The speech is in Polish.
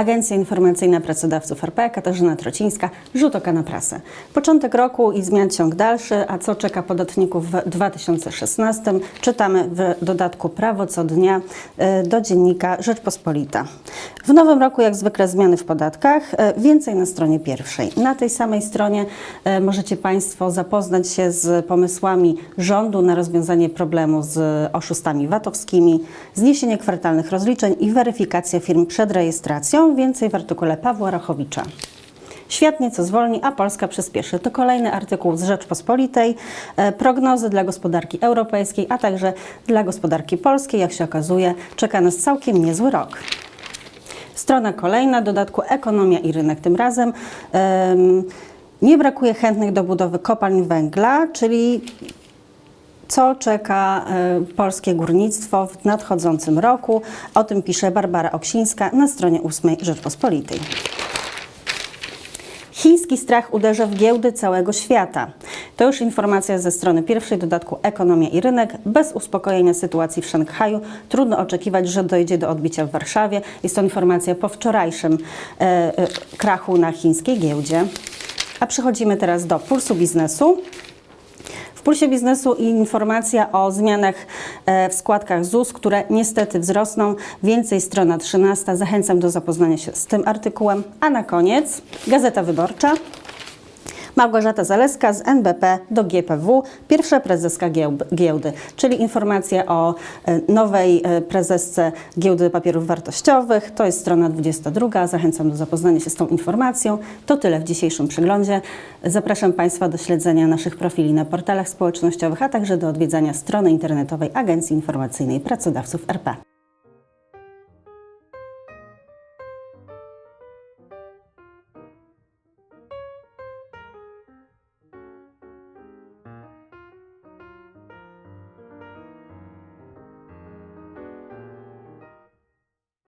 Agencja Informacyjna Pracodawców RP, Katarzyna Trocińska, Rzut oka na prasę. Początek roku i zmian ciąg dalszy, a co czeka podatników w 2016 czytamy w dodatku Prawo co dnia e, do dziennika Rzeczpospolita. W nowym roku jak zwykle zmiany w podatkach, e, więcej na stronie pierwszej. Na tej samej stronie e, możecie Państwo zapoznać się z pomysłami rządu na rozwiązanie problemu z oszustami VAT-owskimi, zniesienie kwartalnych rozliczeń i weryfikacja firm przed rejestracją. Więcej w artykule Pawła Rachowicza. Świat nieco zwolni, a Polska przyspieszy. To kolejny artykuł z Rzeczpospolitej. E, Prognozy dla gospodarki europejskiej, a także dla gospodarki polskiej. Jak się okazuje, czeka nas całkiem niezły rok. Strona kolejna, dodatku ekonomia i rynek tym razem. Em, Nie brakuje chętnych do budowy kopalń węgla, czyli co czeka e, polskie górnictwo w nadchodzącym roku. O tym pisze Barbara Oksińska na stronie 8 Rzeczpospolitej. Chiński strach uderza w giełdy całego świata. To już informacja ze strony pierwszej dodatku Ekonomia i rynek. Bez uspokojenia sytuacji w Szanghaju trudno oczekiwać, że dojdzie do odbicia w Warszawie. Jest to informacja po wczorajszym e, e, krachu na chińskiej giełdzie. A przechodzimy teraz do pulsu biznesu. W Pulsie Biznesu informacja o zmianach e, w składkach ZUS, które niestety wzrosną. Więcej strona 13. Zachęcam do zapoznania się z tym artykułem. A na koniec Gazeta Wyborcza. Małgorzata Zaleska z NBP do GPW, pierwsza prezeska giełdy, czyli informacja o e, nowej e, prezesce Giełdy Papierów Wartościowych. To jest strona 22. Zachęcam do zapoznania się z tą informacją. To tyle w dzisiejszym przeglądzie. Zapraszam Państwa do śledzenia naszych profili na portalach społecznościowych, a także do odwiedzania strony internetowej Agencji Informacyjnej Pracodawców RP.